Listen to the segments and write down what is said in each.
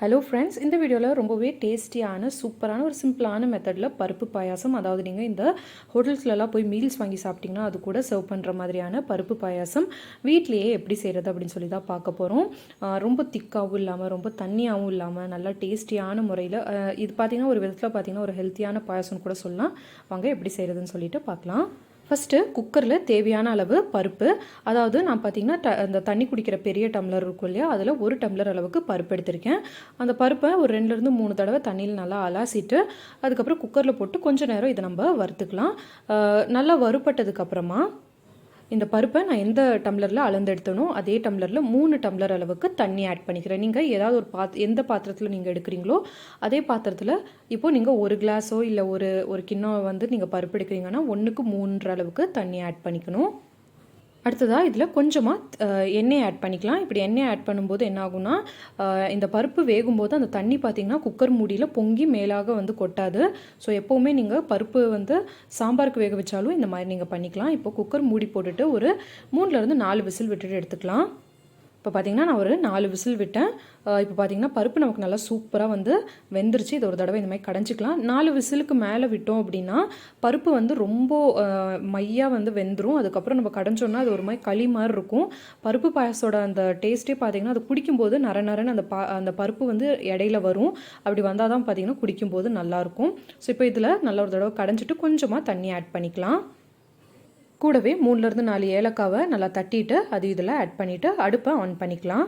Hello friends இந்த வீடியோவில் ரொம்பவே டேஸ்டியான சூப்பரான ஒரு சிம்பிளான மெத்தடில் பருப்பு பாயாசம் அதாவது நீங்கள் இந்த ஹோட்டல்ஸ்லலாம் போய் மீல்ஸ் வாங்கி சாப்பிட்டிங்கன்னா அது கூட சர்வ் பண்ணுற மாதிரியான பருப்பு பாயாசம் வீட்லேயே எப்படி செய்கிறது அப்படின்னு சொல்லி தான் பார்க்க போகிறோம் ரொம்ப திக்காகவும் இல்லாமல் ரொம்ப தண்ணியாகவும் இல்லாமல் நல்லா டேஸ்டியான முறையில் இது பார்த்திங்கன்னா ஒரு விதத்தில் பார்த்திங்கன்னா ஒரு ஹெல்த்தியான பாயாசம்னு கூட சொல்லலாம். வாங்க எப்படி செய்கிறதுன்னு சொல்லிட்டு பார்க்கலாம். ஃபஸ்ட்டு குக்கரில் தேவையான அளவு பருப்பு. அதாவது நான் பார்த்தீங்கன்னா ட அந்த தண்ணி குடிக்கிற பெரிய டம்ளர் இருக்கும் இல்லையா? அதில் ஒரு டம்ளர் அளவுக்கு பருப்பு எடுத்திருக்கேன். அந்த பருப்பை ஒரு ரெண்டுலேருந்து மூணு தடவை தண்ணியில் நல்லா அலாசிட்டு அதுக்கப்புறம் குக்கரில் போட்டு கொஞ்சம் நேரம் இதை நம்ம வறுத்துக்கலாம். நல்லா வறுப்பட்டதுக்கப்புறமா இந்த பருப்பை நான் எந்த டம்ளரில் அளந்தெடுத்தனோ அதே டம்ளரில் மூணு டம்ளர் அளவுக்கு தண்ணி ஆட் பண்ணிக்கிறேன். நீங்கள் ஏதாவது ஒரு பாத் எந்த பாத்திரத்தில் நீங்கள் எடுக்கிறீங்களோ அதே பாத்திரத்தில் இப்போது நீங்கள் ஒரு கிளாஸோ இல்லை ஒரு ஒரு கிண்ணம் வந்து நீங்கள் பருப்பு எடுக்கிறீங்கன்னா ஒன்றுக்கு மூன்று அளவுக்கு தண்ணி ஆட் பண்ணிக்கணும். அடுத்ததாக இதில் கொஞ்சமாக எண்ணெய் ஆட் பண்ணிக்கலாம். இப்படி எண்ணெய் ஆட் பண்ணும்போது என்ன ஆகும்னா இந்த பருப்பு வேகும்போது அந்த தண்ணி பார்த்திங்கன்னா குக்கர் மூடியில் பொங்கி மேலாக வந்து கொட்டாது. ஸோ எப்போவுமே நீங்கள் பருப்பு வந்து சாம்பாருக்கு வேக வச்சாலும் இந்த மாதிரி நீங்கள் பண்ணிக்கலாம். இப்போ குக்கர் மூடி போட்டுட்டு ஒரு மூணுலேருந்து நாலு விசில் விட்டுட்டு எடுத்துக்கலாம். இப்போ பார்த்திங்கன்னா நான் ஒரு நாலு விசில் விட்டேன். இப்போ பார்த்திங்கன்னா பருப்பு நமக்கு நல்லா சூப்பராக வந்து வெந்துருச்சு. இது ஒரு தடவை இந்த மாதிரி கடைஞ்சிக்கலாம். நாலு விசிலுக்கு மேலே விட்டோம் அப்படின்னா பருப்பு வந்து ரொம்ப மையாக வந்து வெந்துடும் அதுக்கப்புறம் நம்ம கடைஞ்சோன்னா அது ஒரு மாதிரி களி மாதிரி இருக்கும். பருப்பு பாயசோட அந்த டேஸ்ட்டே பார்த்திங்கன்னா அது குடிக்கும்போது நர நரன்னு அந்த பா அந்த பருப்பு வந்து இடையில வரும். அப்படி வந்தால் தான் பார்த்திங்கன்னா குடிக்கும்போது நல்லாயிருக்கும் ஸோ இப்போ இதில் நல்ல ஒரு தடவை கடைஞ்சிட்டு கொஞ்சமாக தண்ணி ஆட் பண்ணிக்கலாம். கூடவே மூணுலேருந்து நாலு ஏலக்காவை நல்லா தட்டிட்டு அது இதில் ஆட் பண்ணிவிட்டு அடுப்பை ஆன் பண்ணிக்கலாம்.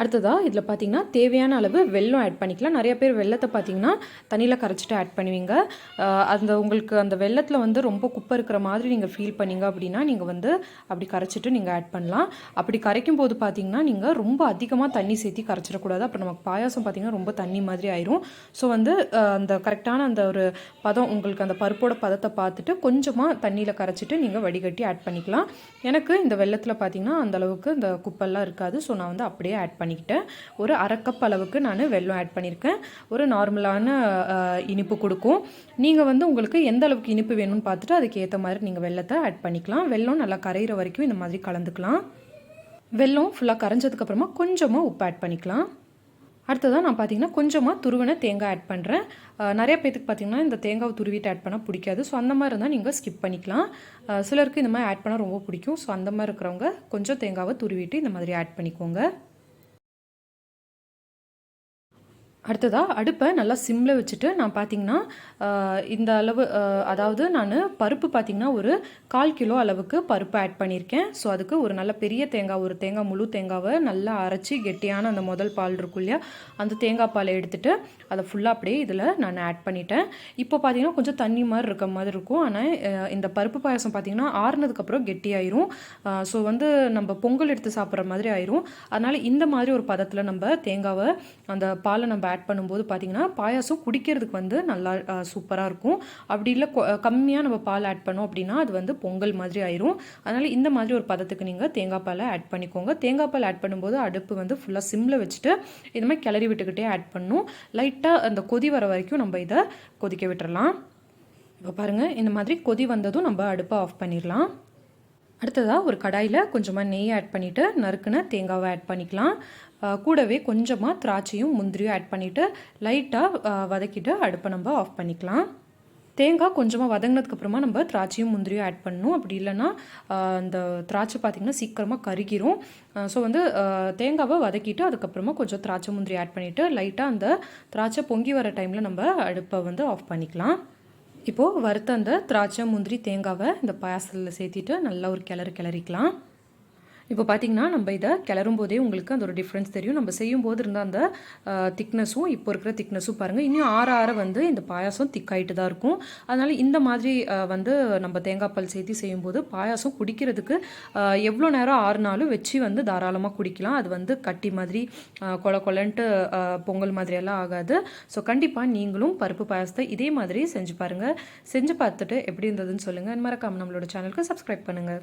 அடுத்ததாக இதில் பார்த்தீங்கன்னா தேவையான அளவு வெல்லம் ஆட் பண்ணிக்கலாம். நிறைய பேர் வெள்ளத்தை பார்த்தீங்கன்னா தண்ணியில் கரைச்சிட்டு ஆட் பண்ணுவீங்க. அந்த உங்களுக்கு அந்த வெள்ளத்தில் வந்து ரொம்ப குப்பை இருக்கிற மாதிரி நீங்கள் ஃபீல் பண்ணீங்க அப்படின்னா நீங்கள் வந்து அப்படி கரைச்சிட்டு நீங்கள் ஆட் பண்ணலாம். அப்படி கரைக்கும் போது பார்த்தீங்கன்னா நீங்கள் ரொம்ப அதிகமாக தண்ணி சேர்த்தி கரைச்சிடக்கூடாது. அப்புறம் நமக்கு பாயாசம் பார்த்தீங்கன்னா ரொம்ப தண்ணி மாதிரி ஆயிரும். ஸோ வந்து அந்த கரெக்டான அந்த ஒரு பதம் உங்களுக்கு அந்த பருப்போட பதத்தை பார்த்துட்டு கொஞ்சமாக தண்ணியில் கரைச்சிட்டு நீங்கள் வடிகட்டி ஆட் பண்ணிக்கலாம். எனக்கு இந்த வெள்ளத்தில் பார்த்தீங்கன்னா அந்தளவுக்கு இந்த குப்பெல்லாம் இருக்காது. ஸோ நான் வந்து அப்படியே ஆட் பண்ணி பண்ணிக்கிட்டேன். ஒரு அரை கப் அளவுக்கு நான் வெல்லம் ஆட் பண்ணியிருக்கேன் ஒரு நார்மலான இனிப்பு கொடுக்கும். நீங்கள் வந்து உங்களுக்கு எந்த அளவுக்கு இனிப்பு வேணும்னு பார்த்துட்டு அதுக்கு ஏற்ற மாதிரி நீங்கள் வெள்ளத்தை ஆட் பண்ணிக்கலாம். வெல்லம் நல்லா கரையிற வரைக்கும் இந்த மாதிரி கலந்துக்கலாம். வெல்லம் ஃபுல்லாக கரைஞ்சதுக்கப்புறமா கொஞ்சமாக உப்பு ஆட் பண்ணிக்கலாம். அடுத்ததாக நான் பார்த்தீங்கன்னா கொஞ்சமாக துருவின தேங்காய் ஆட் பண்ணுறேன் நிறைய பேத்துக்கு பார்த்தீங்கன்னா இந்த தேங்காவை துருவிட்டு ஆட் பண்ணால் பிடிக்காது. ஸோ அந்த மாதிரி இருந்தால் நீங்கள் ஸ்கிப் பண்ணிக்கலாம். சிலருக்கு இந்த மாதிரி ஆட் பண்ணால் ரொம்ப பிடிக்கும். ஸோ அந்த மாதிரி இருக்கிறவங்க கொஞ்சம் தேங்காவை துருவிட்டு இந்த மாதிரி ஆட் பண்ணிக்கோங்க. அடுத்ததாக அடுப்பை நல்லா சிம்மில் வச்சுட்டு நான் பார்த்திங்கன்னா இந்த அளவு அதாவது நான் பருப்பு பார்த்திங்கன்னா ஒரு கால் கிலோ அளவுக்கு பருப்பு ஆட் பண்ணியிருக்கேன் ஸோ அதுக்கு ஒரு நல்ல பெரிய தேங்காய் ஒரு தேங்காய் முழு தேங்காவை நல்லா அரைச்சி கெட்டியான அந்த முதல் பால் இருக்கும் இல்லையா அந்த தேங்காய் பாலை எடுத்துகிட்டு அதை ஃபுல்லாக அப்படியே இதில் நான் ஆட் பண்ணிட்டேன். இப்போ பார்த்திங்கன்னா கொஞ்சம் தண்ணி மாதிரி இருக்க மாதிரி இருக்கும். ஆனால் இந்த பருப்பு பாயசம் பார்த்திங்கன்னா ஆறுனதுக்கப்புறம் கெட்டியாயிரும் ஸோ வந்து நம்ம பொங்கல் எடுத்து சாப்பிட்ற மாதிரி ஆயிரும். அதனால் இந்த மாதிரி ஒரு பதத்தில் நம்ம தேங்காவை அந்த பாலை நம்ம ஆட் பண்ணும்போது பார்த்திங்கன்னா பாயாசம் குடிக்கிறதுக்கு வந்து நல்லா சூப்பராக இருக்கும். அப்படி இல்லை கம்மியாக நம்ம பால் ஆட் பண்ணோம் அப்படின்னா அது வந்து பொங்கல் மாதிரி ஆயிரும். அதனால் இந்த மாதிரி ஒரு பதத்துக்கு நீங்கள் தேங்காய் பாலை ஆட் பண்ணிக்கோங்க. தேங்காய் பால் ஆட் பண்ணும்போது அடுப்பு வந்து ஃபுல்லாக சிம்மில் வச்சுட்டு இது மாதிரி கிளறி விட்டுக்கிட்டே ஆட் பண்ணும். லைட்டாக அந்த கொதி வர வரைக்கும் நம்ம இதை கொதிக்க விட்டுறலாம். இப்போ பாருங்கள் இந்த மாதிரி கொதி வந்ததும் நம்ம அடுப்பை ஆஃப் பண்ணிடலாம். அடுத்ததாக ஒரு கடாயில் கொஞ்சமாக நெய் ஆட் பண்ணிவிட்டு நறுக்குன தேங்காவை ஆட் பண்ணிக்கலாம். கூடவே கொஞ்சமாக திராட்சையும் முந்திரியும் ஆட் பண்ணிவிட்டு லைட்டாக வதக்கிட்டு அடுப்பை நம்ம ஆஃப் பண்ணிக்கலாம். தேங்காய் கொஞ்சமாக வதங்கினதுக்கப்புறமா நம்ம திராட்சையும் முந்திரியும் ஆட் பண்ணணும். அப்படி இல்லைன்னா அந்த திராட்சை பார்த்திங்கன்னா சீக்கிரமாக கருகிரும். ஸோ வந்து தேங்காவை வதக்கிட்டு அதுக்கப்புறமா கொஞ்சம் திராட்சை முந்திரி ஆட் பண்ணிவிட்டு லைட்டாக அந்த திராட்சை பொங்கி வர டைமில் நம்ம அடுப்பை வந்து ஆஃப் பண்ணிக்கலாம். இப்போது வறுத்த அந்த திராட்சை முந்திரி தேங்காவை இந்த பாயாசத்தில் சேர்த்திட்டு நல்லா ஒரு கிளறு கிளறிக்கலாம். இப்போ பார்த்திங்கன்னா நம்ம இதை கிளறும் போதே உங்களுக்கு அந்த ஒரு டிஃப்ரென்ஸ் தெரியும். நம்ம செய்யும் போது இருந்த அந்த திக்னஸும் இப்போ இருக்கிற திக்னஸும் பாருங்கள் இன்னும் ஆற ஆற வந்து இந்த பாயாசம் திக்காயிட்டு தான் இருக்கும். அதனால் இந்த மாதிரி வந்து நம்ம தேங்காய் பால் சேர்த்து செய்யும்போது பாயாசம் குடிக்கிறதுக்கு எவ்வளோ நேரம் ஆறுனாலும் வச்சு வந்து தாராளமாக குடிக்கலாம். அது வந்து கட்டி மாதிரி கொல கொலன்ட்டு பொங்கல் மாதிரியெல்லாம் ஆகாது. ஸோ கண்டிப்பாக நீங்களும் பருப்பு பாயாசத்தை இதே மாதிரி செஞ்சு பாருங்கள் செஞ்சு பார்த்துட்டு எப்படி இருந்ததுன்னு சொல்லுங்கள் மறக்காமல் நம்மளோட சேனலுக்கு சப்ஸ்கிரைப் பண்ணுங்கள்